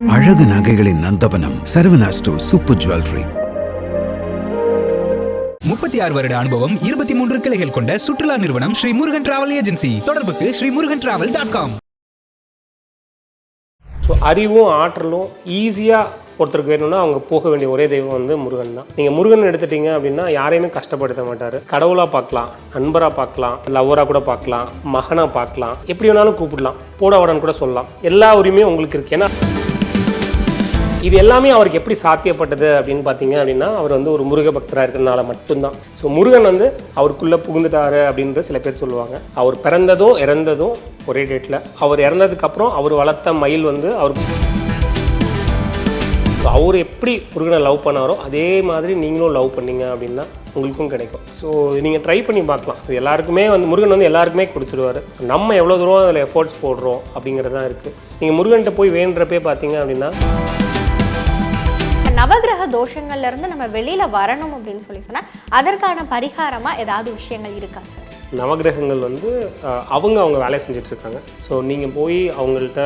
அழகு நகைகளின் நந்தவனம் Saravana store super jewellery. முப்பத்தி ஆறு வருட அனுபவம் இருபத்தி மூன்று கிளைகள் கொண்ட சுற்றுலா நிறுவனம் ஸ்ரீ முருகன் டிராவல் ஏஜென்சி தொடர்புக்கு Sri Murugan travel dot com so அறிவும் ஆற்றலும் ஈஸியாக ஒருத்தருக்கு வேணும்னா அவங்க போக வேண்டிய ஒரே தெய்வம் வந்து முருகன் தான். நீங்கள் முருகன் எடுத்துட்டீங்க அப்படின்னா யாரையுமே கஷ்டப்படுத்த மாட்டார். கடவுளாக பார்க்கலாம் நண்பராக பார்க்கலாம் லவ்வராக கூட பார்க்கலாம் மகனாக பார்க்கலாம் எப்படி வேணாலும் கூப்பிடலாம் போட வரன்னு கூட சொல்லலாம். எல்லா உரிமையும் உங்களுக்கு இருக்கு. ஏன்னா இது எல்லாமே அவருக்கு எப்படி சாத்தியப்பட்டது அப்படின்னு பார்த்தீங்க அப்படின்னா அவர் வந்து ஒரு முருக பக்தராக இருக்கிறனால மட்டும்தான். ஸோ முருகன் வந்து அவருக்குள்ளே புகுந்துட்டாரு அப்படின்ற சில பேர் சொல்லுவாங்க. அவர் பிறந்ததும் இறந்ததும் ஒரே டேட்டில் அவர் இறந்ததுக்கப்புறம் அவர் வளர்த்த மயில் வந்து அவருக்கு ஸோ அவர் எப்படி முருகனை லவ் பண்ணாரோ அதே மாதிரி நீங்களும் லவ் பண்ணீங்க அப்படின்னா உங்களுக்கும் கிடைக்கும். ஸோ நீங்கள் ட்ரை பண்ணி பார்க்கலாம். இது எல்லாருக்குமே வந்து முருகன் வந்து எல்லாருக்குமே கொடுத்துருவார் நம்ம எவ்வளோ தூரம் அதில் எஃபோர்ட்ஸ் போடுறோம் அப்படிங்கிறது தான் இருக்குது நீங்கள் முருகன்கிட்ட போய் வேண்டுறப்பே பார்த்தீங்க அப்படின்னா நவகிரக தோஷங்கள்லேருந்து நம்ம வெளியில் வரணும் அப்படின்னு சொல்லி சொன்னால் அதற்கான பரிகாரமாக ஏதாவது விஷயங்கள் இருக்கா? சார் நவகிரகங்கள் வந்து அவங்க அவங்க வேலையை செஞ்சிட்ருக்காங்க ஸோ நீங்கள் போய் அவங்கள்ட்ட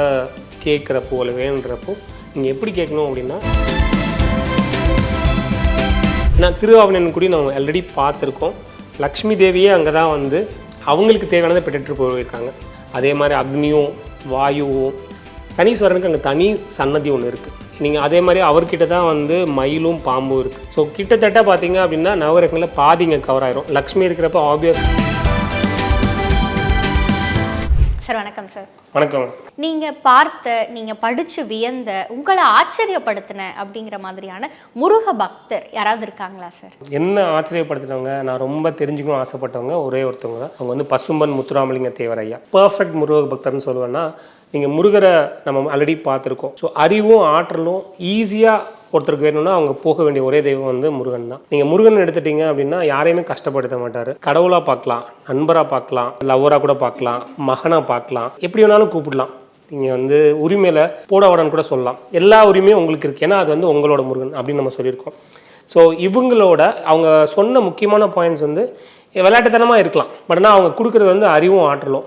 கேட்குறப்போ இல்லை வேணுன்றப்போ நீங்கள் எப்படி கேட்கணும் அப்படின்னா நான் திருவாவணன்குடி நம்ம ஆல்ரெடி பார்த்துருக்கோம். லக்ஷ்மி தேவியே அங்கே தான் வந்து அவங்களுக்கு தேவையானதை பெற்றுட்டு போயிருக்காங்க. அதே மாதிரி அக்னியும் வாயுவும் சனீஸ்வரனுக்கு அங்கே தனி சன்னதி ஒன்று இருக்குது நீங்கள் அதே மாதிரி அவர்கிட்ட தான் வந்து மயிலும் பாம்பும் இருக்குது ஸோ கிட்டத்தட்ட பார்த்தீங்க அப்படின்னா நவகிரகங்களில் பாதிங்க கவர் ஆயிரும். லக்ஷ்மி இருக்கிறப்ப ஆப்வியஸ் சார் வணக்கம் சார். வணக்கம். நீங்க பார்த்த நீங்க படிச்சு வியந்த உங்களை ஆச்சரியப்படுத்தின அப்படிங்கிற மாதிரியான முருக பக்தர் யாராவது இருக்காங்களா சார்? என்ன ஆச்சரியப்படுத்தினவங்க? நான் ரொம்ப தெரிஞ்சுக்கணும் ஆசைப்பட்டவங்க ஒரே ஒருத்தவங்க தான். அவங்க வந்து பசும்பன் முத்துராமலிங்க தேவர் ஐயா. பர்ஃபெக்ட் முருக பக்தர்னு சொல்லுவேன்னா நீங்கள் முருகரை நம்ம ஆல்ரெடி பார்த்துருக்கோம். ஸோ அறிவும் ஆற்றலும் ஈஸியாக ஒருத்தருக்கு வேணும்னா அவங்க போக வேண்டிய ஒரே தெய்வம் வந்து முருகன் தான். நீங்கள் முருகன் எடுத்துட்டீங்க அப்படின்னா யாரையுமே கஷ்டப்படுத்த மாட்டார். கடவுளாக பார்க்கலாம் நண்பராக பார்க்கலாம் லவ்வராக கூட பார்க்கலாம் மகனாக பார்க்கலாம் எப்படி வேணாலும் கூப்பிடலாம். நீங்கள் வந்து உரிமையில் போட கூட சொல்லலாம். எல்லா உரிமையும் உங்களுக்கு இருக்குது ஏன்னா அது வந்து உங்களோட முருகன் அப்படின்னு நம்ம சொல்லியிருக்கோம். ஸோ இவங்களோட அவங்க சொன்ன முக்கியமான பாயிண்ட்ஸ் வந்து விளையாட்டுத்தனமாக இருக்கலாம். பட் ஆனால் அவங்க கொடுக்குறது வந்து அறிவும் ஆற்றலும்.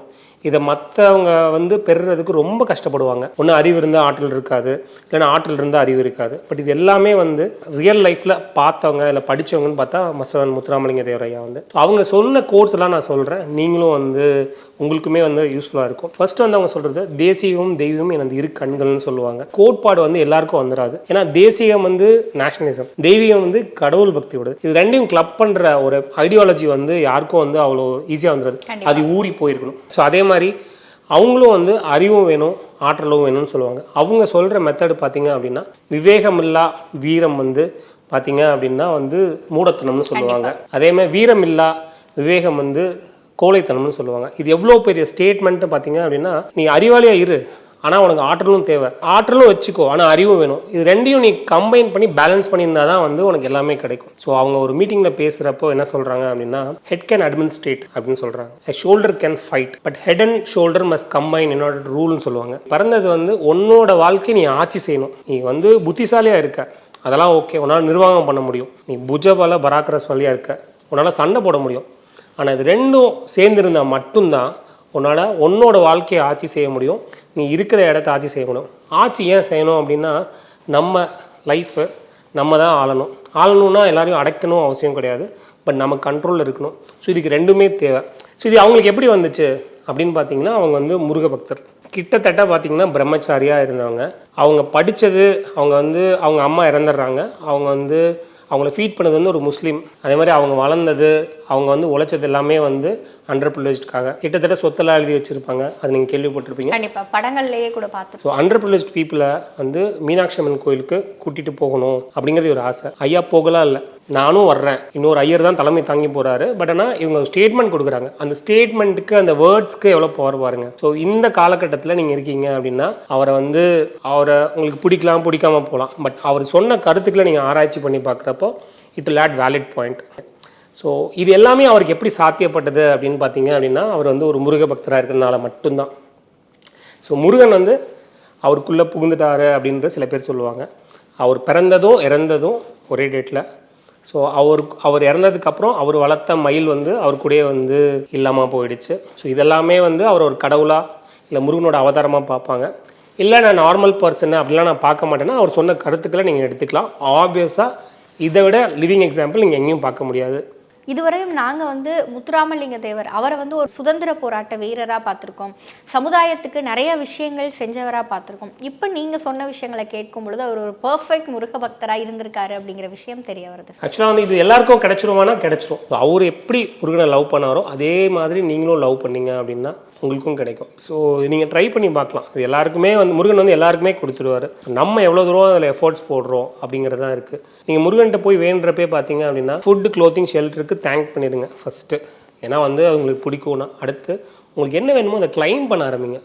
இதை மற்றவங்க வந்து பெறுறதுக்கு ரொம்ப கஷ்டப்படுவாங்க. ஒன்று அறிவு இருந்தால் ஆற்றல் இருக்காது. இல்லைன்னா ஆற்றல் இருந்தால் அறிவு இருக்காது. பட் இது எல்லாமே வந்து ரியல் லைஃப்பில் பார்த்தவங்க இல்லை படித்தவங்கன்னு பார்த்தா மசவன் முத்துராமலிங்க தேவரையா வந்து. அவங்க சொன்ன கோர்ஸ் எல்லாம் நான் சொல்கிறேன் நீங்களும் வந்து உங்களுக்குமே வந்து யூஸ்ஃபுல்லாக இருக்கும். ஃபர்ஸ்ட் வந்து அவங்க சொல்கிறது தேசியமும் தெய்வமும் எனது இரு கண்கள்னு சொல்லுவாங்க. கோட்பாடு வந்து எல்லாருக்கும் வந்துடாது ஏன்னா தேசியம் வந்து நேஷனலிசம் தெய்வீகம் வந்து கடவுள் பக்தியோட இது ரெண்டையும் கிளப் பண்ணுற ஒரு ஐடியாலஜி வந்து யாருக்கும் வந்து அவ்வளோ ஈஸியாக வந்துடாது அது ஊறி போயிருக்கணும். ஸோ அதே மாதிரி அவங்களும் வந்து அறிவும் வேணும் ஆற்றலும் வேணும்னு சொல்லுவாங்க. அவங்க சொல்கிற மெத்தடு பார்த்தீங்க அப்படின்னா விவேகமில்லா வீரம் வந்து பார்த்தீங்க அப்படின்னா வந்து மூடத்தனம்னு சொல்லுவாங்க. அதே மாதிரி வீரமில்லா விவேகம் வந்து கோழைத்தனம்னு சொல்லுவாங்க. இது எவ்வளோ பெரிய ஸ்டேட்மெண்ட்டு பார்த்தீங்க அப்படின்னா நீ அறிவாளியாக இரு. ஆனால் உனக்கு ஆற்றலும் தேவை. ஆற்றலும் வச்சுக்கோ. ஆனால் அறிவும் வேணும். இது ரெண்டையும் நீ கம்பைன் பண்ணி பேலன்ஸ் பண்ணியிருந்தா தான் வந்து உனக்கு எல்லாமே கிடைக்கும். ஸோ அவங்க ஒரு மீட்டிங்கில் பேசுகிறப்போ என்ன சொல்கிறாங்க அப்படின்னா ஹெட் கேன் அட்மினிஸ்ட்ரேட் அப்படின்னு சொல்கிறாங்க shoulder can fight but head and shoulder must combine என்னோட ரூல்னு சொல்லுவாங்க. பிறந்தது வந்து உன்னோட வாழ்க்கையை நீ ஆட்சி செய்யணும். நீ வந்து புத்திசாலியாக இருக்க. அதெல்லாம் ஓகே உன்னால் நிர்வாகம் பண்ண முடியும். நீ புஜபல பராக்கிரஸ்வலியாக இருக்க. உன்னால் சண்டை போட முடியும். ஆனால் இது ரெண்டும் சேர்ந்துருந்தா மட்டும்தான் உன்னால் உன்னோட வாழ்க்கையை ஆட்சி செய்ய முடியும். நீ இருக்கிற இடத்த ஆட்சி செய்ய முடியும். ஆட்சி ஏன் செய்யணும் அப்படின்னா நம்ம லைஃபு நம்ம தான் ஆளணும். ஆளணும்னா எல்லாரையும் அடைக்கணும் அவசியம் கிடையாது. பட் நம்ம கண்ட்ரோலில் இருக்கணும். ஸோ இதுக்கு ரெண்டுமே தேவை. ஸோ இது அவங்களுக்கு எப்படி வந்துச்சு அப்படின்னு பார்த்தீங்கன்னா அவங்க வந்து முருக பக்தர் கிட்டத்தட்ட பார்த்தீங்கன்னா பிரம்மச்சாரியாக இருந்தவங்க. அவங்க படித்தது அவங்க வந்து அவங்க அம்மா இறந்துடுறாங்க. அவங்க வந்து அவங்கள ஃபீட் பண்ணது வந்து ஒரு முஸ்லீம். அதே மாதிரி அவங்க வளர்ந்தது அவங்க வந்து உழைச்சது எல்லாமே வந்து அண்டர் ப்ரிவிலேஜ்க்காக கிட்டத்தட்ட சொத்தெல்லாம் எழுதி வச்சுருப்பாங்க. அது நீங்கள் கேள்விப்பட்டிருப்பீங்க. கண்டிப்பா. படங்கள்லயே கூட பார்த்து ஸோ அண்டர் ப்ரிவிலேஜ் பீப்புளை வந்து மீனாட்சி அம்மன் கோயிலுக்கு கூட்டிகிட்டு போகணும் அப்படிங்கிறது ஒரு ஆசை. ஐயா போகலாம் இல்லை. நானும் வர்றேன். இன்னொரு ஐயர் தான் தலைமை தாங்கி போகிறாரு பட் ஆனால் இவங்க ஸ்டேட்மெண்ட் கொடுக்குறாங்க. அந்த ஸ்டேட்மெண்ட்டுக்கு அந்த வேர்ட்ஸ்க்கு எவ்வளோ பவர் பாருங்க. ஸோ இந்த காலகட்டத்தில் நீங்கள் இருக்கீங்க அப்படின்னா அவரை வந்து அவரை உங்களுக்கு பிடிக்கலாம் பிடிக்காம போகலாம். பட் அவர் சொன்ன கருத்துக்களை நீங்கள் ஆராய்ச்சி பண்ணி பார்க்குறப்போ it will add valid point so இது எல்லாமே அவருக்கு எப்படி சாத்தியப்பட்டது அப்படின்னு பார்த்தீங்க அப்படின்னா அவர் வந்து ஒரு முருக பக்தராக இருக்கிறனால மட்டும்தான். ஸோ முருகன் வந்து அவருக்குள்ளே புகுந்துட்டாரு அப்படின்ற சில பேர் சொல்லுவாங்க. அவர் பிறந்ததும் இறந்ததும் ஒரே டேட்டில் ஸோ அவர் அவர் இறந்ததுக்கப்புறம் அவர் வளர்த்த மயில் வந்து அவர் கூடயே வந்து இல்லாமல் போயிடுச்சு. ஸோ இதெல்லாமே வந்து அவர் ஒரு கடவுளாக இல்லை முருகனோட அவதாரமாக பார்ப்பாங்க. இல்லை நான் நார்மல் பர்சன் அப்படிலாம் நான் பார்க்க மாட்டேன்னா அவர் சொன்ன கருத்துக்களை நீங்கள் எடுத்துக்கலாம். ஆப்வியஸாக இதை விட லிவிங் எக்ஸாம்பிள் நீங்கள் எங்கேயும் பார்க்க முடியாது. இதுவரையும் நாங்கள் வந்து முத்துராமலிங்க தேவர் அவரை வந்து ஒரு சுதந்திர போராட்ட வீரராக பார்த்துருக்கோம். சமுதாயத்துக்கு நிறைய விஷயங்கள் செஞ்சவராக பார்த்துருக்கோம். இப்போ நீங்கள் சொன்ன விஷயங்களை கேட்கும் பொழுது அவர் ஒரு பர்ஃபெக்ட் முருக பக்தராக இருந்திருக்காரு அப்படிங்கிற விஷயம் தெரிய வருது. ஆக்சுவலாக வந்து இது எல்லாருக்கும் கிடைச்சிருவானா கிடைச்சிரும். அவர் எப்படி முருகனை லவ் பண்ணாரோ அதே மாதிரி நீங்களும் லவ் பண்ணீங்க அப்படின்னா உங்களுக்கும் கிடைக்கும். ஸோ நீங்கள் ட்ரை பண்ணி பார்க்கலாம். இது எல்லாருக்குமே வந்து முருகன் வந்து எல்லாருக்குமே கொடுத்துருவாரு நம்ம எவ்வளோ தூரம் அதில் எஃபோர்ட்ஸ் போடுறோம் அப்படிங்கிறது தான் இருக்குது நீங்கள் முருகன்கிட்ட போய் வேண்டுறப்பே பார்த்தீங்க அப்படின்னா ஃபுட்டு க்ளோத்திங் ஷெல்டருக்கு தேங்க் பண்ணிடுங்க ஃபஸ்ட்டு ஏன்னா வந்து அது உங்களுக்கு பிடிக்கும்னா. அடுத்து உங்களுக்கு என்ன வேணுமோ அதை க்ளைம் பண்ண ஆரம்பிங்க.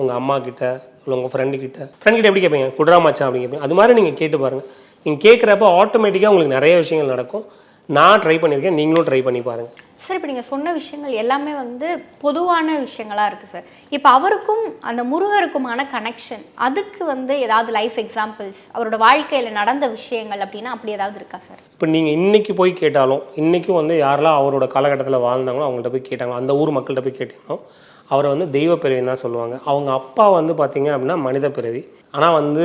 உங்கள் அம்மா கிட்ட இல்லை உங்கள் ஃப்ரெண்டு கிட்ட. ஃப்ரெண்ட் கிட்ட எப்படி கேட்பீங்க? குட்ரா மச்சான் அப்படி கேட்பீங்க. அது மாதிரி நீங்கள் கேட்டு பாருங்கள் நீங்கள் கேட்குறப்ப ஆட்டோமேட்டிக்காக உங்களுக்கு நிறைய விஷயங்கள் நடக்கும். நான் ட்ரை பண்ணியிருக்கேன் நீங்களும் ட்ரை பண்ணி பாருங்கள் சார் இப்போ நீங்கள் சொன்ன விஷயங்கள் எல்லாமே வந்து பொதுவான விஷயங்களா இருக்கு சார். இப்போ அவருக்கும் அந்த முருகருக்குமான கனெக்ஷன் அதுக்கு வந்து ஏதாவது லைஃப் எக்ஸாம்பிள்ஸ் அவரோட வாழ்க்கையில் நடந்த விஷயங்கள் அப்படின்னா அப்படி ஏதாவது இருக்கா சார்? இப்போ நீங்கள் இன்னைக்கு போய் கேட்டாலும் இன்றைக்கும் வந்து யாரெல்லாம் அவரோட காலகட்டத்தில் வாழ்ந்தாங்களோ அவங்கள்ட்ட போய் கேட்டாங்களோ அந்த ஊர் மக்கள்கிட்ட போய் கேட்டாலும் அவரை வந்து தெய்வ பிறவின்னு தான் சொல்லுவாங்க. அவங்க அப்பா வந்து பார்த்தீங்க அப்படின்னா மனித பிறவி. ஆனால் வந்து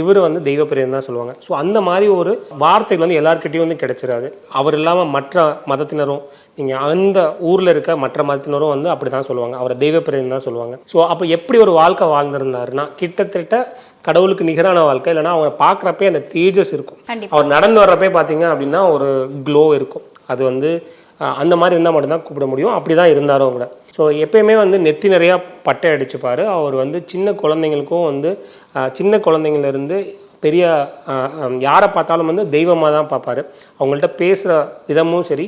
இவர் வந்து தெய்வ பிறவின்னு தான் சொல்லுவாங்க. ஸோ அந்த மாதிரி ஒரு வார்த்தைகள் வந்து எல்லாருக்கிட்டையும் வந்து கிடைச்சிடாது அவர் இல்லாமல் மற்ற மதத்தினரும் நீங்கள் அந்த ஊரில் இருக்க மற்ற மதத்தினரும் வந்து அப்படி தான் சொல்லுவாங்க. அவரை தெய்வ பிறவின்னு தான் சொல்லுவாங்க. ஸோ அப்போ எப்படி ஒரு வாழ்க்கை வாழ்ந்திருந்தாருன்னா கிட்டத்தட்ட கடவுளுக்கு நிகரான வாழ்க்கை. இல்லைன்னா அவரை பார்க்குறப்பே அந்த தேஜஸ் இருக்கும். அவர் நடந்து வர்றப்பே பார்த்தீங்க அப்படின்னா ஒரு க்ளோ இருக்கும். அது வந்து அந்த மாதிரி இருந்தால் மட்டும்தான் கூப்பிட முடியும். அப்படி தான் இருந்தாரும் கூட. ஸோ எப்பயுமே வந்து நெத்தி நிறையா பட்டை அடிச்சுப்பார். அவர் வந்து சின்ன குழந்தைங்களுக்கும் வந்து சின்ன குழந்தைங்கள்லேருந்து பெரிய யாரை பார்த்தாலும் வந்து தெய்வமாக தான் பார்ப்பார். அவங்கள்ட்ட பேசுகிற விதமும் சரி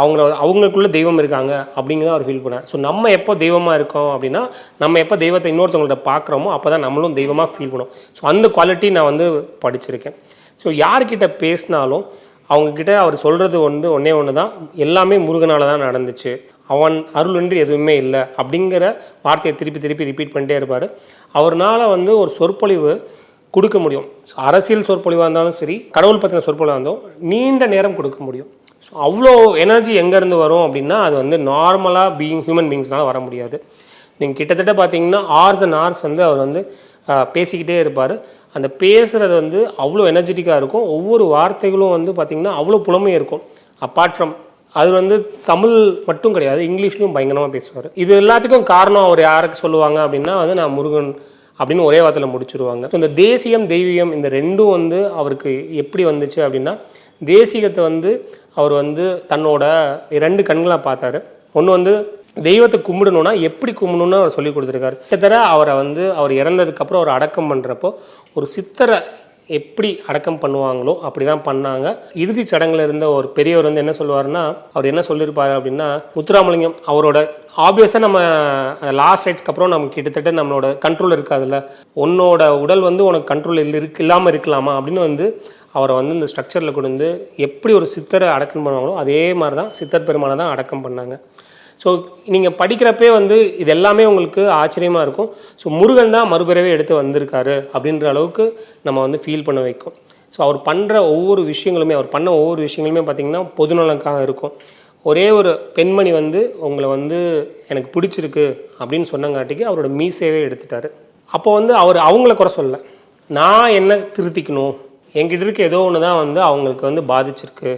அவங்கள அவங்களுக்குள்ளே தெய்வம் இருக்காங்க அப்படிங்கிறத அவர் ஃபீல் பண்ணார் ஸோ நம்ம எப்போ தெய்வமாக இருக்கோம் அப்படின்னா நம்ம எப்போ தெய்வத்தை இன்னொருத்தவங்கள்ட்ட பார்க்குறோமோ அப்போ தான் நம்மளும் தெய்வமாக ஃபீல் பண்ணுவோம். ஸோ அந்த குவாலிட்டி நான் வந்து படிச்சிருக்கேன். ஸோ யார்கிட்ட பேசினாலும் அவங்கக்கிட்ட அவர் சொல்கிறது வந்து ஒன்றே ஒன்று தான் எல்லாமே முருகனால தான் நடந்துச்சு. அவன் அருளின்றி எதுவுமே இல்லை அப்படிங்கிற வார்த்தையை திருப்பி திருப்பி ரிப்பீட் பண்ணிட்டே இருப்பார். அவர்னால் வந்து ஒரு சொற்பொழிவு கொடுக்க முடியும். ஸோ அரசியல் சொற்பொழிவாக இருந்தாலும் சரி கடவுள் பற்றின சொற்பொழிவாக இருந்தாலும் நீண்ட நேரம் கொடுக்க முடியும். ஸோ அவ்வளோ எனர்ஜி எங்கேருந்து வரும் அப்படின்னா அது வந்து நார்மலாக பீயிங் ஹியூமன் பீயிங்ஸ்னால வர முடியாது. நீங்கள் கிட்டத்தட்ட பார்த்தீங்கன்னா ஆர்ஸ் அண்ட் ஆர்ஸ் வந்து அவர் வந்து பேசிக்கிட்டே இருப்பார். அந்த பேசுகிறது வந்து அவ்வளோ எனர்ஜெட்டிக்காக இருக்கும். ஒவ்வொரு வார்த்தைகளும் வந்து பார்த்திங்கன்னா அவ்வளோ புலமை இருக்கும். அப்பார்ட் ஃப்ரம் அது வந்து தமிழ் மட்டும் கிடையாது இங்கிலீஷ்லையும் பயங்கரமாக பேசுவார். இது எல்லாத்துக்கும் காரணம் அவர் யாருக்கு சொல்லுவாங்க அப்படின்னா வந்து நான் முருகன் அப்படின்னு ஒரே வார்த்தையில் முடிச்சிருவாங்க. இந்த தேசியம் தெய்வீகம் இந்த ரெண்டும் வந்து அவருக்கு எப்படி வந்துச்சு அப்படின்னா தேசிகத்தை வந்து அவர் வந்து தன்னோட ரெண்டு கண்களாக பார்த்தாரு. ஒன்று வந்து தெய்வத்தை கும்பிடணும்னா எப்படி கும்பிடணும்னு அவர் சொல்லி கொடுத்துருக்காரு. கிட்டத்தட்ட அவரை வந்து அவர் இறந்ததுக்கப்புறம் அவர் அடக்கம் பண்ணுறப்போ ஒரு சித்தரை எப்படி அடக்கம் பண்ணுவாங்களோ அப்படி தான் பண்ணாங்க. இறுதிச் சடங்குல இருந்த ஒரு பெரியவர் வந்து என்ன சொல்லுவார்னா அவர் என்ன சொல்லியிருப்பார் அப்படின்னா முத்துராமலிங்கம் அவரோட ஆப்வியஸாக நம்ம லாஸ்ட் ரைட்ஸ்க்கு அப்புறம் நமக்கு கிட்டத்தட்ட நம்மளோட கண்ட்ரோல் இருக்காதுல்ல. உன்னோட உடல் வந்து உனக்கு கண்ட்ரோல் இருக்கு இல்லாமல் இருக்கலாமா அப்படின்னு வந்து அவரை வந்து இந்த ஸ்ட்ரக்சரில் கொண்டு வந்து எப்படி ஒரு சித்தரை அடக்கம் பண்ணுவாங்களோ அதே மாதிரி தான் சித்தர் பெருமானை தான் அடக்கம் பண்ணாங்க. ஸோ நீங்கள் படிக்கிறப்பே வந்து இது எல்லாமே உங்களுக்கு ஆச்சரியமாக இருக்கும். ஸோ முருகன் தான் மறுபிறவே எடுத்து வந்திருக்காரு அப்படின்ற அளவுக்கு நம்ம வந்து ஃபீல் பண்ண வைக்கும். ஸோ அவர் பண்ணுற ஒவ்வொரு விஷயங்களுமே அவர் பண்ண ஒவ்வொரு விஷயங்களுமே பார்த்திங்கன்னா பொதுநலனுக்காக இருக்கும். ஒரே ஒரு பெண்மணி வந்து உங்களை வந்து எனக்கு பிடிச்சிருக்கு அப்படின்னு சொன்னங்காட்டிக்கு அவரோட மீசேவே எடுத்துட்டாரு. அப்போ வந்து அவர் அவங்கள குறை சொல்ல நான் என்ன திருத்திக்கணும்? என்கிட்ட இருக்க ஏதோ ஒன்று தான் வந்து அவங்களுக்கு வந்து பாதிச்சிருக்கு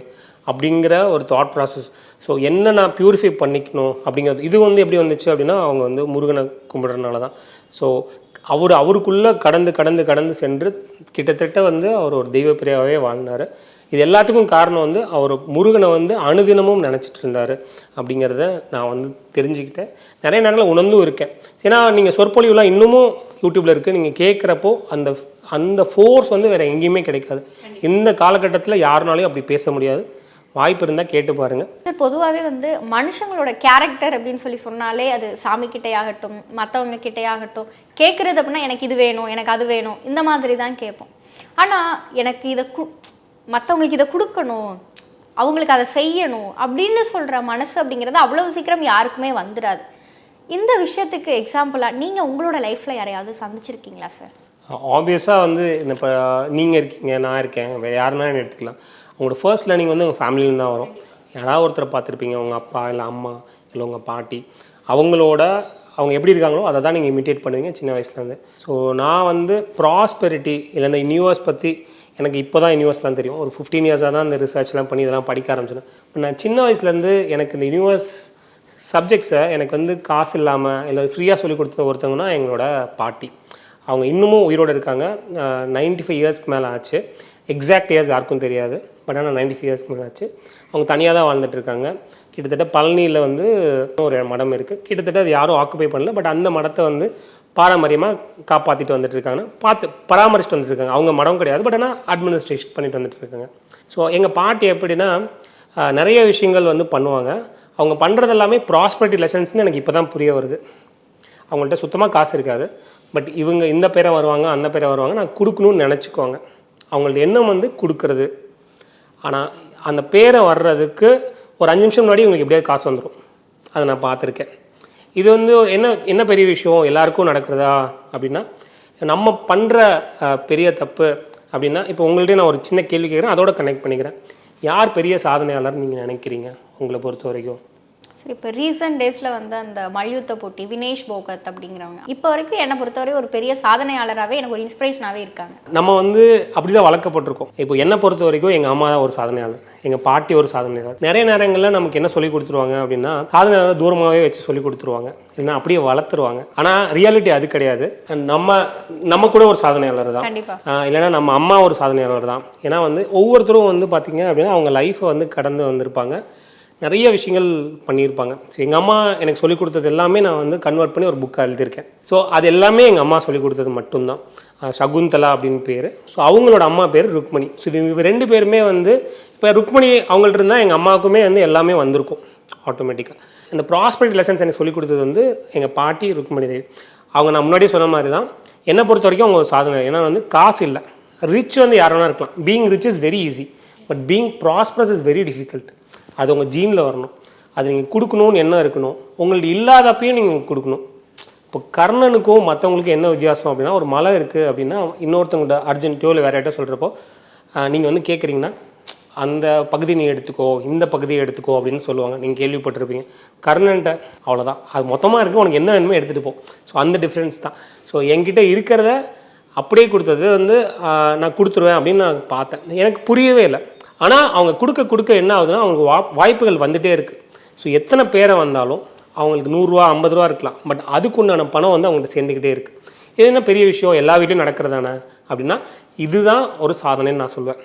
அப்படிங்கிற ஒரு தாட் ப்ராசஸ் ஸோ என்ன நான் பியூரிஃபை பண்ணிக்கணும் அப்படிங்கிறது இது வந்து எப்படி வந்துச்சு அப்படின்னா அவங்க வந்து முருகனை கும்பிட்றதுனால தான் ஸோ அவர் அவருக்குள்ளே கடந்து கடந்து கடந்து சென்று கிட்டத்தட்ட வந்து அவர் ஒரு தெய்வ பிரியாவே வாழ்ந்தார். இது எல்லாத்துக்கும் காரணம் வந்து அவர் முருகனை வந்து அனுதினமும் நினச்சிட்டு இருந்தார் அப்படிங்கிறத நான் வந்து தெரிஞ்சுக்கிட்டேன். நிறைய நேரங்களில் உணர்ந்தும் இருக்கேன். ஏன்னா நீங்கள் சொற்பொழிவுலாம் இன்னமும் யூடியூப்பில் இருக்குது நீங்கள் கேட்குறப்போ அந்த அந்த ஃபோர்ஸ் வந்து வேறு எங்கேயுமே கிடைக்காது. இந்த காலகட்டத்தில் யாருனாலையும் அப்படி பேச முடியாது. வாய்ப்பு இருந்தால் கேட்டு பாருங்கள் பொதுவாகவே வந்து மனுஷங்களோட கேரக்டர் அப்படின்னு சொல்லி சொன்னாலே அது சாமி கிட்டே ஆகட்டும் மற்றவங்க கிட்டே ஆகட்டும் கேட்குறது அப்படின்னா எனக்கு இது வேணும் எனக்கு அது வேணும் இந்த மாதிரி தான் கேட்போம். ஆனால் எனக்கு இதை கு மற்றவங்களுக்கு இதை கொடுக்கணும் அவங்களுக்கு அதை செய்யணும் அப்படின்னு சொல்கிற மனசு அப்படிங்கிறது அவ்வளவு சீக்கிரம் யாருக்குமே வந்துடாது இந்த விஷயத்துக்கு எக்ஸாம்பிளாக நீங்கள் உங்களோட லைஃப்பில் யாரையாவது சந்திச்சிருக்கீங்களா சார் ஆப்வியஸாக வந்து இந்த இப்போ நீங்கள் இருக்கீங்க நான் இருக்கேன் வேறு யாருன்னா எடுத்துக்கலாம். உங்களோட ஃபர்ஸ்ட் லேர்னிங் வந்து உங்கள் ஃபேமிலியிலேருந்து தான் வரும். யாராவது ஒருத்தரை பார்த்துருப்பீங்க உங்கள் அப்பா இல்லை அம்மா இல்லை உங்கள் பாட்டி அவங்களோட அவங்க எப்படி இருக்காங்களோ அதை தான் நீங்கள் இமிட்டேட் பண்ணுவீங்க சின்ன வயசுலேருந்து ஸோ நான் வந்து ப்ராஸ்பெரிட்டி இல்லை இந்த யூனிவர்ஸ் பற்றி எனக்கு இப்போ தான் யூனிவர்ஸ்லாம் தெரியும். ஒரு ஃபிஃப்டீன் இயர்ஸாக தான் இந்த ரிசர்ச்லாம் பண்ணி இதெல்லாம் படிக்க ஆரம்பிச்சேன். நான் சின்ன வயசுலேருந்து எனக்கு இந்த யூனிவர்ஸ் சப்ஜெக்ட்ஸை எனக்கு வந்து காசு இல்லாமல் இல்லை ஃப்ரீயாக சொல்லி கொடுத்த ஒருத்தவங்கன்னா எங்களோட பாட்டி. அவங்க இன்னமும் உயிரோடு இருக்காங்க. நைன்டி ஃபைவ் இயர்ஸ்க்கு மேலே ஆச்சு. எக்ஸாக்ட் இயர்ஸ் யாருக்கும் தெரியாது. பட் ஆனால் நைன்டி ஃபைவ் இயர்ஸ்க்கு முன்னாச்சு. அவங்க தனியாக தான் வாழ்ந்துட்டு இருக்காங்க. கிட்டத்தட்ட பழனியில் வந்து ஒரு மடம் இருக்குது கிட்டத்தட்ட அது யாரும் ஆக்குபை பண்ணல. பட் அந்த மடத்தை வந்து பாரம்பரியமாக காப்பாற்றிட்டு வந்துட்டு பார்த்து பராமரிச்சுட்டு வந்துட்டு இருக்காங்க. அவங்க மடம் கிடையாது. பட் ஆனால் அட்மினிஸ்ட்ரேஷன் பண்ணிட்டு வந்துட்டு இருக்காங்க. ஸோ எங்கள் பாட்டி எப்படின்னா நிறைய விஷயங்கள் வந்து பண்ணுவாங்க. அவங்க பண்ணுறது எல்லாமே ப்ராஸ்பரிட்டி லெசன்ஸ்னு எனக்கு இப்போ தான் புரிய வருது. அவங்கள்ட்ட சுத்தமாக காசு இருக்காது. பட் இவங்க இந்த பேரை வருவாங்க அந்த பேரை வருவாங்க. நான் கொடுக்கணும்னு நினச்சிக்குவாங்க. அவங்களது எண்ணம் வந்து கொடுக்கறது. ஆனால் அந்த பேரை வர்றதுக்கு ஒரு அஞ்சு நிமிஷம் முன்னாடி உங்களுக்கு எப்படியாவது காசு வந்துடும் அதை நான் பார்த்துருக்கேன். இது வந்து என்ன என்ன பெரிய விஷயம்? எல்லாருக்கும் நடக்கிறதா? அப்படின்னா நம்ம பண்ணுற பெரிய தப்பு அப்படின்னா இப்போ உங்கள்கிட்ட நான் ஒரு சின்ன கேள்வி கேட்குறேன் அதோட கனெக்ட் பண்ணிக்கிறேன். யார் பெரிய சாதனையாளர் நீங்கள் நினைக்கிறீங்க? உங்களை பொறுத்த வரைக்கும். சரி இப்போ ரீசெண்ட் டேஸில் வந்து அந்த மல்யுத்த போட்டி வினேஷ் போகத் அப்படிங்கிறவங்க இப்போ வரைக்கும் என்னை பொறுத்தவரை ஒரு பெரிய சாதனையாளராகவே எனக்கு ஒரு இன்ஸ்பிரேஷனாகவே இருக்காங்க. நம்ம வந்து அப்படிதான் வளர்க்கப்பட்டிருக்கோம். இப்போ என்னை பொறுத்த வரைக்கும் எங்கள் அம்மா தான் ஒரு சாதனையாளர் எங்கள் பாட்டி ஒரு சாதனையாளர். நிறைய நேரங்களில் நமக்கு என்ன சொல்லி கொடுத்துருவாங்க அப்படின்னா சாதனையாளர் தூரமாகவே வச்சு சொல்லி கொடுத்துருவாங்க. இல்லைன்னா அப்படியே வளர்த்துருவாங்க. ஆனால் ரியாலிட்டி அது கிடையாது. நம்ம நம்ம கூட ஒரு சாதனையாளர் தான். இல்லைன்னா நம்ம அம்மா ஒரு சாதனையாளர் தான். ஏன்னா வந்து ஒவ்வொருத்தரும் வந்து பார்த்தீங்க அப்படின்னா அவங்க லைஃப்பை வந்து கடந்து வந்திருப்பாங்க. நிறைய விஷயங்கள் பண்ணியிருப்பாங்க. ஸோ எங்கள் அம்மா எனக்கு சொல்லிக் கொடுத்தது எல்லாமே நான் வந்து கன்வெர்ட் பண்ணி ஒரு புக்காக எழுதியிருக்கேன். ஸோ அது எல்லாமே எங்கள் அம்மா சொல்லிக் கொடுத்தது மட்டும்தான். சகுந்தலா அப்படின்னு பேர். ஸோ அவங்களோட அம்மா பேர் ருக்மணி. ஸோ இது ரெண்டு பேருமே வந்து இப்போ ருக்மணி அவங்கள்ட்ட இருந்தால் எங்கள் அம்மாவுக்குமே வந்து எல்லாமே வந்திருக்கும் ஆட்டோமேட்டிக்காக இந்த ப்ராஸ்பரிட்டி லெசன்ஸ் எனக்கு சொல்லிக் கொடுத்தது வந்து எங்கள் பாட்டி ருக்மணி தேவி. அவங்க நான் முன்னாடியே சொன்ன மாதிரி தான் என்னை பொறுத்த வரைக்கும் அவங்க ஒரு சாதனை. ஏன்னா வந்து காசு இல்லை. ரிச் வந்து யார் வேணா இருக்கலாம். Being rich is very easy but being prosperous is very difficult அது உங்கள் ஜீனில் வரணும். அது நீங்கள் கொடுக்கணும்னு எண்ணம் இருக்கணும். உங்கள்ட்ட இல்லாதப்பையும் நீங்கள் கொடுக்கணும். இப்போ கர்ணனுக்கும் மற்றவங்களுக்கும் என்ன வித்தியாசம் அப்படின்னா ஒரு மலை இருக்குது அப்படின்னா இன்னொருத்தவங்கள்ட்ட அர்ஜென்ட்டோ இல்லை வேற யார்ட்டோ சொல்கிறப்போ நீங்கள் வந்து கேட்குறீங்கன்னா அந்த பகுதி நீ எடுத்துக்கோ இந்த பகுதியை எடுத்துக்கோ அப்படின்னு சொல்லுவாங்க. நீங்கள் கேள்விப்பட்டிருப்பீங்க. கர்ணன்ட்ட அவ்வளோதான் அது மொத்தமாக இருக்குது உனக்கு என்ன வேணுமோ எடுத்துகிட்டு போ. ஸோ அந்த டிஃப்ரென்ஸ் தான். ஸோ என்கிட்ட இருக்கிறத அப்படியே கொடுத்தது வந்து நான் கொடுத்துருவேன் அப்படின்னு நான் பார்த்தேன். எனக்கு புரியவே இல்லை. ஆனால் அவங்க கொடுக்க கொடுக்க என்ன ஆகுதுன்னா அவங்களுக்கு வா வாய்ப்புகள் வந்துட்டே இருக்குது ஸோ எத்தனை பேரை வந்தாலும் அவங்களுக்கு நூறுரூவா ஐம்பது ரூபா இருக்கலாம். பட் அதுக்குண்டான பணம் வந்து அவங்கள்ட்ட சேர்ந்துக்கிட்டே இருக்குது இது என்ன பெரிய விஷயம்? எல்லா வீட்லையும் நடக்கிறதானே? அப்படின்னா இதுதான் ஒரு சாதனைன்னு நான் சொல்லுவேன்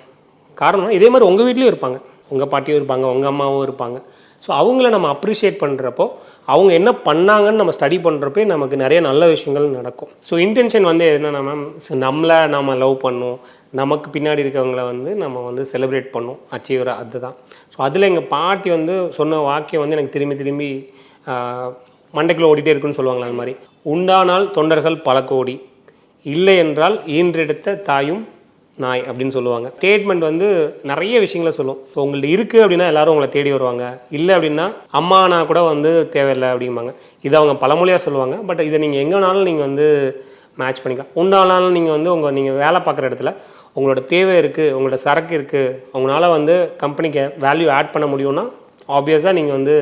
காரணம் இதே மாதிரி உங்கள் வீட்லேயும் இருப்பாங்க. உங்கள் பாட்டியும் இருப்பாங்க உங்கள் அம்மாவும் இருப்பாங்க. ஸோ அவங்கள நம்ம அப்ரிஷியேட் பண்ணுறப்போ அவங்க என்ன பண்ணாங்கன்னு நம்ம ஸ்டடி பண்ணுறப்பே நமக்கு நிறைய நல்ல விஷயங்கள் நடக்கும். ஸோ இன்டென்ஷன் வந்து என்னென்னா மேம் நம்மளை நம்ம லவ் பண்ணும். நமக்கு பின்னாடி இருக்கவங்கள வந்து நம்ம வந்து செலிப்ரேட் பண்ணோம். அச்சீவராக அதுதான். ஸோ அதில் எங்கள் பாட்டி வந்து சொன்ன வாக்கியம் வந்து எனக்கு திரும்பி திரும்பி மண்டைக்குள்ளே ஓடிட்டே இருக்குன்னு சொல்லுவாங்களா அந்த மாதிரி. உண்டானால் தொண்டர்கள் பல கோடி. இல்லை என்றால் ஈன்றெடுத்த தாயும் நாய் அப்படின்னு சொல்லுவாங்க. ஸ்டேட்மெண்ட் வந்து நிறைய விஷயங்களை சொல்லும். ஸோ உங்கள்ட்ட இருக்குது அப்படின்னா எல்லாரும் உங்களை தேடி வருவாங்க. இல்லை அப்படின்னா அம்மானா கூட வந்து தேவையில்லை அப்படிம்பாங்க. இதை அவங்க பழமொழியாக சொல்லுவாங்க. பட் இதை நீங்கள் எங்கேனாலும் நீங்கள் வந்து மேட்ச் பண்ணிக்கலாம். உண்டானாலும் நீங்கள் வந்து உங்கள் நீங்கள் வேலை பார்க்குற இடத்துல உங்களோட தேவை இருக்குது உங்களோட சரக்கு இருக்குது உங்களால் வந்து கம்பெனிக்கு வேல்யூ ஆட் பண்ண முடியும்னா ஆப்வியஸாக நீங்கள் வந்து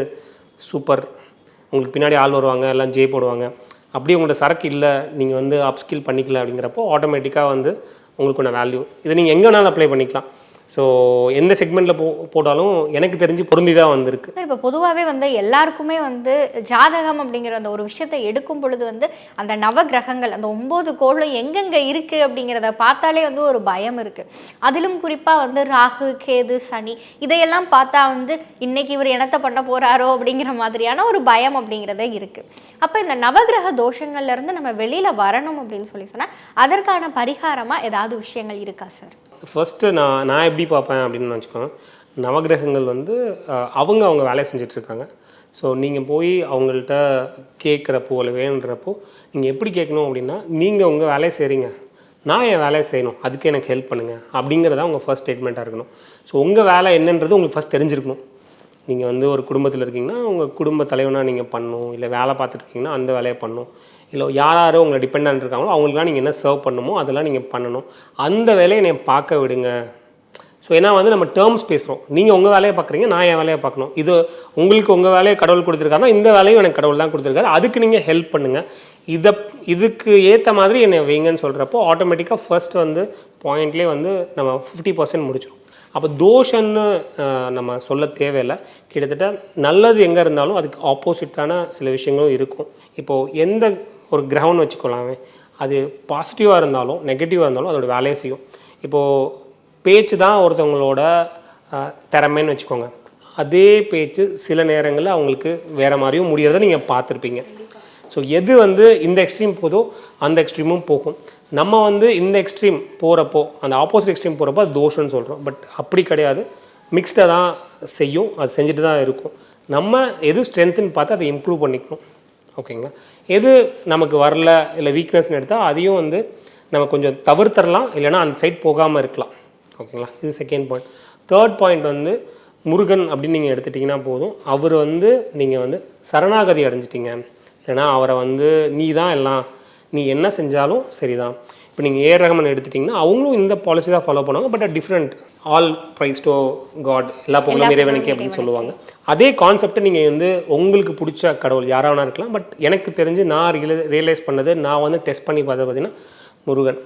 சூப்பர் உங்களுக்கு பின்னாடி ஆள் வருவாங்க எல்லாம் ஜே போடுவாங்க. அப்படி உங்களோட சரக்கு இல்லை நீங்கள் வந்து அப்ஸ்கில் பண்ணிக்கல அப்படிங்கிறப்போ ஆட்டோமேட்டிக்காக வந்து உங்களுக்குள்ள வேல்யூ இதை நீங்கள் எங்கே வேணாலும் அப்ளை பண்ணிக்கலாம். ஸோ எந்த செக்மெண்ட்டில் போ போட்டாலும் எனக்கு தெரிஞ்சு பொருந்தி தான் வந்திருக்கு. இப்போ பொதுவாகவே வந்து எல்லாருக்குமே வந்து ஜாதகம் அப்படிங்கிற அந்த ஒரு விஷயத்தை எடுக்கும் பொழுது வந்து அந்த நவ கிரகங்கள் அந்த ஒம்பது கோளும் எங்கெங்கே இருக்குது அப்படிங்கிறத பார்த்தாலே வந்து ஒரு பயம் இருக்குது அதிலும் குறிப்பாக வந்து ராகு கேது சனி இதையெல்லாம் பார்த்தா வந்து இன்னைக்கு இவர் என்னத்தை பண்ண போகிறாரோ அப்படிங்கிற மாதிரியான ஒரு பயம் அப்படிங்கிறதே இருக்குது அப்போ இந்த நவகிரக தோஷங்கள்ல இருந்து நம்ம வெளியில் வரணும் அப்படின்னு சொல்லி சொன்னால் அதற்கான பரிகாரமாக ஏதாவது விஷயங்கள் இருக்கா சார்? ஃபஸ்ட்டு நான் நான் எப்படி பார்ப்பேன் அப்படின்னு வச்சுக்கோங்க நவகிரகங்கள் வந்து அவங்க அவங்க வேலையை செஞ்சிட்ருக்காங்க. ஸோ நீங்கள் போய் அவங்கள்ட்ட கேட்குறப்போ இல்லை வேணுன்றப்போ நீங்கள் எப்படி கேட்கணும் அப்படின்னா நீங்கள் உங்கள் வேலையை செய்கிறீங்க நான் என் வேலையை செய்யணும். அதுக்கு எனக்கு ஹெல்ப் பண்ணுங்கள் அப்படிங்கிறதா உங்கள் ஃபர்ஸ்ட் ஸ்டேட்மெண்ட்டாக இருக்கணும். ஸோ உங்கள் வேலை என்னன்றது உங்களுக்கு ஃபர்ஸ்ட் தெரிஞ்சிருக்கணும். நீங்கள் வந்து ஒரு குடும்பத்தில் இருக்கீங்கன்னா உங்கள் குடும்ப தலைவனாக நீங்கள் பண்ணணும். இல்லை வேலை பார்த்துட்டு இருக்கீங்கன்னா அந்த வேலையை பண்ணணும். இல்லை யார் யாரோ உங்களை டிபெண்ட் இருக்காங்களோ அவங்களுக்குலாம் நீங்கள் என்ன சர்வ் பண்ணணுமோ அதெல்லாம் நீங்கள் பண்ணணும். அந்த வேலையை என்னை பார்க்க விடுங்க. ஸோ ஏன்னா வந்து நம்ம டேர்ம்ஸ் பேசுகிறோம் நீங்கள் உங்கள் வேலையை பார்க்குறீங்க நான் என் வேலையை பார்க்கணும். இது உங்களுக்கு உங்கள் வேலையை கடவுள் கொடுத்துருக்காருன்னா இந்த வேலையும் எனக்கு கடவுள் தான் கொடுத்துருக்காரு. அதுக்கு நீங்கள் ஹெல்ப் பண்ணுங்கள் இதை இதுக்கு ஏற்ற மாதிரி என்னை வைங்கன்னு சொல்கிறப்போ ஆட்டோமேட்டிக்காக ஃபர்ஸ்ட் வந்து பாயிண்ட்லேயே வந்து நம்ம ஃபிஃப்டி பர்சன்ட் முடிச்சிடும் அப்போ தோஷன்னு நம்ம சொல்ல தேவையில்லை. கிட்டத்தட்ட நல்லது எங்கே இருந்தாலும் அதுக்கு ஆப்போசிட்டான சில விஷயங்களும் இருக்கும். இப்போது எந்த ஒரு கிரகம்னு வச்சுக்கலாமே. அது பாசிட்டிவாக இருந்தாலும் நெகட்டிவாக இருந்தாலும் அதோட வேலையை செய்யும். இப்போது பேச்சு தான் ஒருத்தவங்களோட திறமைன்னு வச்சுக்கோங்க. அதே பேச்சு சில நேரங்களில் அவங்களுக்கு வேறு மாதிரியும் முடியறதை நீங்கள் பார்த்துருப்பீங்க. ஸோ எது வந்து இந்த எக்ஸ்ட்ரீம் போதோ அந்த எக்ஸ்ட்ரீமும் போகும். நம்ம வந்து இந்த எக்ஸ்ட்ரீம் போகிறப்போ அந்த ஆப்போசிட் எக்ஸ்ட்ரீம் போகிறப்போ அது தோஷம்னு சொல்கிறோம் பட் அப்படி கிடையாது. மிக்ஸ்டாக தான் செய்யும். அது செஞ்சுட்டு தான் இருக்கும். நம்ம எது ஸ்ட்ரென்த்துன்னு பார்த்து அதை இம்ப்ரூவ் பண்ணிக்கணும். ஓகேங்களா? எது நமக்கு வரல இல்லை வீக்னஸ்னு எடுத்தால் அதையும் வந்து நம்ம கொஞ்சம் தவிர்த்தரலாம் இல்லைன்னா அந்த சைட் போகாமல் இருக்கலாம். ஓகேங்களா? இது செகண்ட் பாயிண்ட் தேர்ட் பாயிண்ட் வந்து முருகன் அப்படின்னு நீங்கள் எடுத்துட்டிங்கன்னா போதும். அவர் வந்து நீங்கள் வந்து சரணாகதி அடைஞ்சிட்டீங்க. ஏன்னா அவரை வந்து நீ தான் எல்லாம் நீ என்ன செஞ்சாலும் சரிதான். இப்போ நீங்கள் ஏ ரகமன் எடுத்துட்டிங்கன்னா அவங்களும் இந்த பாலிசி தான் ஃபாலோ பண்ணுவாங்க but at all praise to God எல்லா புகழும் இறைவனுக்கு அப்படின்னு சொல்லுவாங்க. அதே கான்செப்டை நீங்கள் வந்து உங்களுக்கு பிடிச்ச கடவுள் யாராக வேணா இருக்கலாம் பட் எனக்கு தெரிஞ்சு நான் ரியலைஸ் பண்ணது நான் வந்து டெஸ்ட் பண்ணி பார்த்தது பார்த்தீங்கன்னா முருகன்.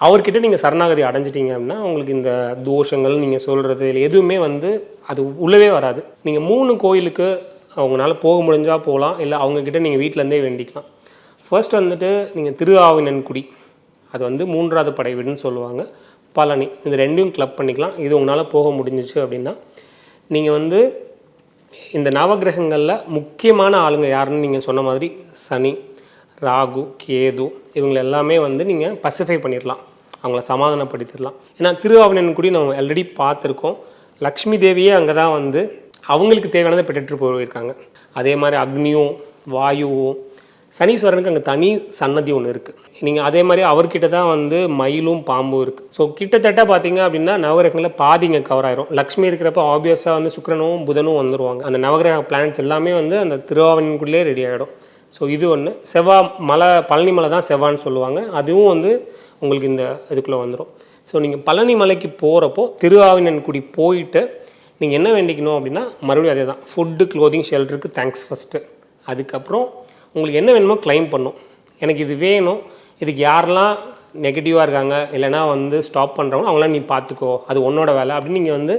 அவர்கிட்ட நீங்கள் சரணாகதி அடைஞ்சிட்டீங்க அப்படின்னா உங்களுக்கு இந்த தோஷங்கள் நீங்கள் சொல்கிறது இல்லை எதுவுமே வந்து அது உள்ளவே வராது. நீங்கள் மூணு கோயிலுக்கு அவங்களால போக முடிஞ்சால் போகலாம் இல்லை அவங்கக்கிட்ட நீங்கள் வீட்டிலேருந்தே வேண்டிக்கலாம். ஃபர்ஸ்ட் வந்துட்டு நீங்கள் திருஆவினன்குடி அது வந்து மூன்றாவது படை வீடுன்னு சொல்லுவாங்க. பழனி. இது ரெண்டையும் கிளப் பண்ணிக்கலாம். இது உங்களால் போக முடிஞ்சிச்சு அப்படின்னா நீங்கள் வந்து இந்த நவகிரகங்களில் முக்கியமான ஆளுங்க யாருன்னு நீங்கள் சொன்ன மாதிரி சனி ராகு கேது இவங்களை எல்லாமே வந்து நீங்கள் பசிஃபை பண்ணிடலாம் அவங்கள சமாதானப்படுத்திடலாம் ஏன்னா திருவாவினன்குடி நம்ம ஆல்ரெடி பார்த்துருக்கோம். லக்ஷ்மி தேவியே அங்கே தான் வந்து அவங்களுக்கு தேவையானதை பெற்றுட்டு போயிருக்காங்க. அதே மாதிரி அக்னியும் வாயுவும் சனீஸ்வரனுக்கு அங்கே தனி சன்னதி ஒன்று இருக்குது நீங்கள் அதே மாதிரி அவர்கிட்ட தான் வந்து மயிலும் பாம்பும் இருக்குது ஸோ கிட்டத்தட்ட பார்த்தீங்க அப்படின்னா நவகிரகங்களில் பாதி இங்கே கவர் ஆயிரும். லக்ஷ்மி இருக்கிறப்ப ஆப்வியஸாக வந்து சுக்கிரனும் புதனும் வந்துடுவாங்க அந்த நவகிரக பிளான்ஸ் எல்லாமே வந்து அந்த திருவாவணிக்குள்ளே ரெடி ஆகிடும் ஸோ இது ஒன்று செவ்வா மலை பழனி மலை தான் செவ்வான்னு சொல்லுவாங்க. அதுவும் வந்து உங்களுக்கு இந்த இதுக்குள்ளே வந்துடும் ஸோ நீங்கள் பழனி மலைக்கு போகிறப்போ திருவாவினன்குடி போயிட்டு நீங்கள் என்ன வேண்டிக்கணும் அப்படின்னா மறுபடியும் அதே தான் ஃபுட்டு க்ளோதிங் ஷெல்டருக்கு தேங்க்ஸ் ஃபஸ்ட்டு அதுக்கப்புறம் உங்களுக்கு என்ன வேணுமோ கிளைம் பண்ணும். எனக்கு இது வேணும். இதுக்கு யாரெல்லாம் நெகட்டிவாக இருக்காங்க இல்லைனா வந்து ஸ்டாப் பண்ணுறவங்க அவங்களாம் நீ பார்த்துக்கோ அது உன்னோட வேலை. அப்படின்னு நீங்கள் வந்து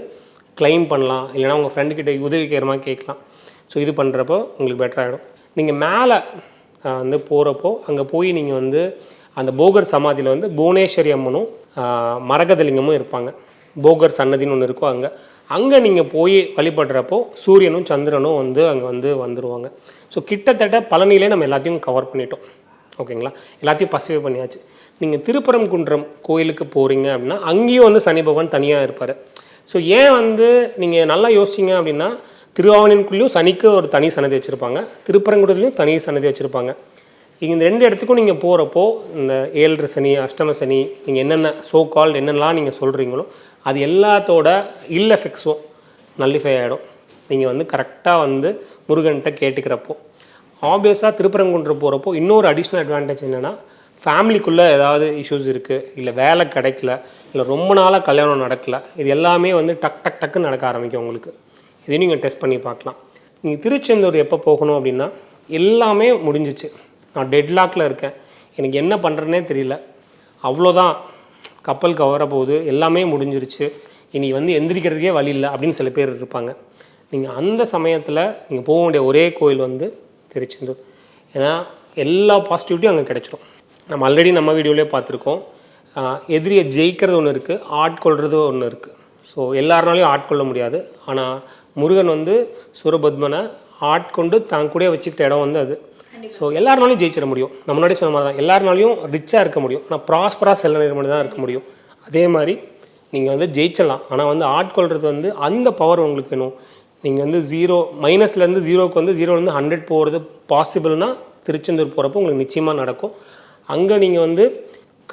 க்ளைம் பண்ணலாம். இல்லைனா உங்கள் ஃப்ரெண்டுக்கிட்ட உதவி கேட்கலாம். ஸோ இது பண்ணுறப்போ உங்களுக்கு பெட்டர் ஆகிடும் நீங்கள் மேலே வந்து போகிறப்போ அங்கே போய் நீங்கள் வந்து அந்த போகர் சமாதியில் வந்து புவனேஸ்வரி அம்மனும் மரகதலிங்கமும் இருப்பாங்க. போகர் சன்னதின்னு ஒன்று இருக்கும் அங்கே. அங்கே நீங்கள் போய் வழிபடுறப்போ சூரியனும் சந்திரனும் வந்து அங்கே வந்து வந்துடுவாங்க ஸோ கிட்டத்தட்ட பழனியிலே நம்ம எல்லாத்தையும் கவர் பண்ணிட்டோம். ஓகேங்களா எல்லாத்தையும் பசிவே பண்ணியாச்சு. நீங்கள் திருப்பரங்குன்றம் கோயிலுக்கு போகிறீங்க அப்படின்னா அங்கேயும் வந்து சனி பகவான் தனியாக இருப்பார். ஸோ ஏன் வந்து நீங்கள் நல்லா யோசிச்சிங்க அப்படின்னா திருவாவணிக்குள்ளேயும் சனிக்கு ஒரு தனி சன்னதி வச்சுருப்பாங்க. திருப்பரங்குன்றத்துலையும் தனி சன்னதி வச்சுருப்பாங்க. இந்த ரெண்டு இடத்துக்கும் நீங்கள் போகிறப்போ இந்த ஏழரை சனி அஷ்டம சனி நீங்கள் என்னென்ன சோ கால்டு என்னென்னலாம் நீங்கள் சொல்கிறீங்களோ அது எல்லாத்தோட இல் எஃபெக்ட்ஸும் நல்லிஃபை ஆகிடும் நீங்கள் வந்து கரெக்டாக வந்து முருகன்கிட்ட கேட்டுக்கிறப்போ ஆப்வியஸாக திருப்பரங்குன்றம் போகிறப்போ இன்னொரு அடிஷ்னல் அட்வான்டேஜ் என்னென்னா ஃபேமிலிக்குள்ளே ஏதாவது இஷ்யூஸ் இருக்குது இல்லை வேலை கிடைக்கல இல்லை ரொம்ப நாளாக கல்யாணம் நடக்கல இது எல்லாமே வந்து டக் டக் டக்குன்னு நடக்க ஆரம்பிக்கும் உங்களுக்கு. இதையும் நீங்கள் டெஸ்ட் பண்ணி பார்க்கலாம். நீங்கள் திருச்செந்தூர் எப்போ போகணும் அப்படின்னா எல்லாமே முடிஞ்சிச்சு. நான் டெட்லாக்கில் இருக்கேன். எனக்கு என்ன பண்ணுறேனே தெரியல. அவ்வளோதான் கப்பல் கவர போகுது எல்லாமே முடிஞ்சிருச்சு. இனி வந்து எந்திரிக்கிறதுக்கே வழி இல்லை அப்படின்னு சில பேர் இருப்பாங்க. நீங்கள் அந்த சமயத்தில் நீங்கள் போக வேண்டிய ஒரே கோயில் வந்து திருச்செந்தூர். ஏன்னா எல்லா பாசிட்டிவிட்டியும் அங்கே கிடைச்சிரும். நம்ம ஆல்ரெடி நம்ம வீடியோலேயே பார்த்துருக்கோம். எதிரியை ஜெயிக்கிறது ஒன்று இருக்குது ஆட்கொள்றது ஒன்று இருக்குது ஸோ எல்லாருனாலையும் ஆட்கொள்ள முடியாது. ஆனால் முருகன் வந்து சூரபத்மனை ஆட்கொண்டு தான் கூட வச்சுக்கிட்ட இடம் வந்து அது. ஸோ எல்லாருனாலையும் ஜெயிச்சிட முடியும். நம்ம முன்னாடி சொன்ன மாதிரி தான் எல்லாருனாலையும் ரிச்சாக இருக்க முடியும். ஆனால் ப்ராஸ்பராக செல்ல மட்டும் தான் இருக்க முடியும். அதே மாதிரி நீங்கள் வந்து ஜெயிச்சிடலாம். ஆனால் வந்து ஆட்கொள்றது வந்து அந்த பவர் உங்களுக்கு வேணும். நீங்கள் வந்து ஜீரோ மைனஸ்லேருந்து ஜீரோவுக்கு வந்து ஜீரோலேருந்து ஹண்ட்ரட் போகிறது பாசிபிள்னா திருச்செந்தூர் போகிறப்போ உங்களுக்கு நிச்சயமாக நடக்கும். அங்கே நீங்கள் வந்து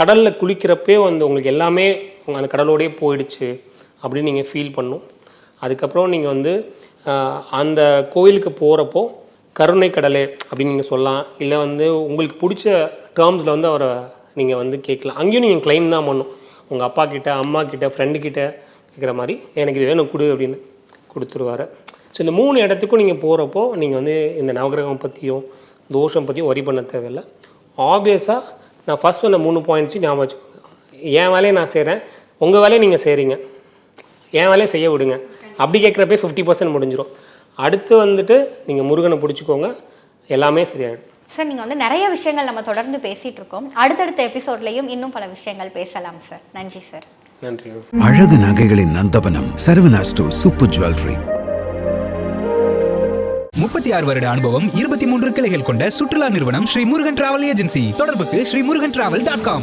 கடலில் குளிக்கிறப்பே வந்து உங்களுக்கு எல்லாமே அந்த கடலோடயே போயிடுச்சு அப்படின்னு நீங்கள் ஃபீல் பண்ணும். அதுக்கப்புறம் நீங்கள் வந்து அந்த கோயிலுக்கு போகிறப்போ கருணை கடலே அப்படின்னு நீங்கள் சொல்லலாம். இல்லை வந்து உங்களுக்கு பிடிச்ச டேர்ம்ஸில் வந்து அவரை நீங்கள் வந்து கேட்கலாம். அங்கேயும் நீங்கள் க்ளைம் தான் பண்ணும் உங்கள் அப்பா கிட்ட அம்மா கிட்ட ஃப்ரெண்டு கிட்ட கேட்குற மாதிரி எனக்கு இது வேணும் கொடு அப்படின்னு. கொடுத்துருவாரு. ஸோ இந்த மூணு இடத்துக்கும் நீங்கள் போகிறப்போ நீங்கள் வந்து இந்த நவகிரகம் பற்றியும் தோஷம் பற்றியும் ஒரி பண்ண தேவையில்லை. ஆப்வியஸாக நான் ஃபஸ்ட் சொன்ன மூணு பாயிண்ட்ஸையும் ஞாபகம் வச்சுக்கோங்க. என் வேலையை நான் செய்கிறேன் உங்கள் வேலையை நீங்கள் செய்கிறீங்க என் வேலையை செய்ய விடுங்க. அப்படி கேட்குறப்பே ஃபிஃப்டி பர்சன்ட் முடிஞ்சிடும் அடுத்து வந்துட்டு நீங்கள் முருகனை பிடிச்சிக்கோங்க. எல்லாமே சரியாயிடும். சார் நீங்கள் வந்து நிறைய விஷயங்கள் நம்ம தொடர்ந்து பேசிகிட்டு இருக்கோம். அடுத்தடுத்த எபிசோட்லையும் இன்னும் பல விஷயங்கள் பேசலாம் சார் நன்றி சார் நன்றி. அழகு நகைகளின் நந்தவனம் சரவணா ஸ்டோர் சூப்பர் ஜுவல்லரி. முப்பத்தி ஆறு வருட அனுபவம் இருபத்தி மூன்று கிளைகள் கொண்ட சுற்றுலா நிறுவனம் ஸ்ரீ முருகன் டிராவல் ஏஜென்சி. தொடர்புக்கு Sri Murugan travel dot com.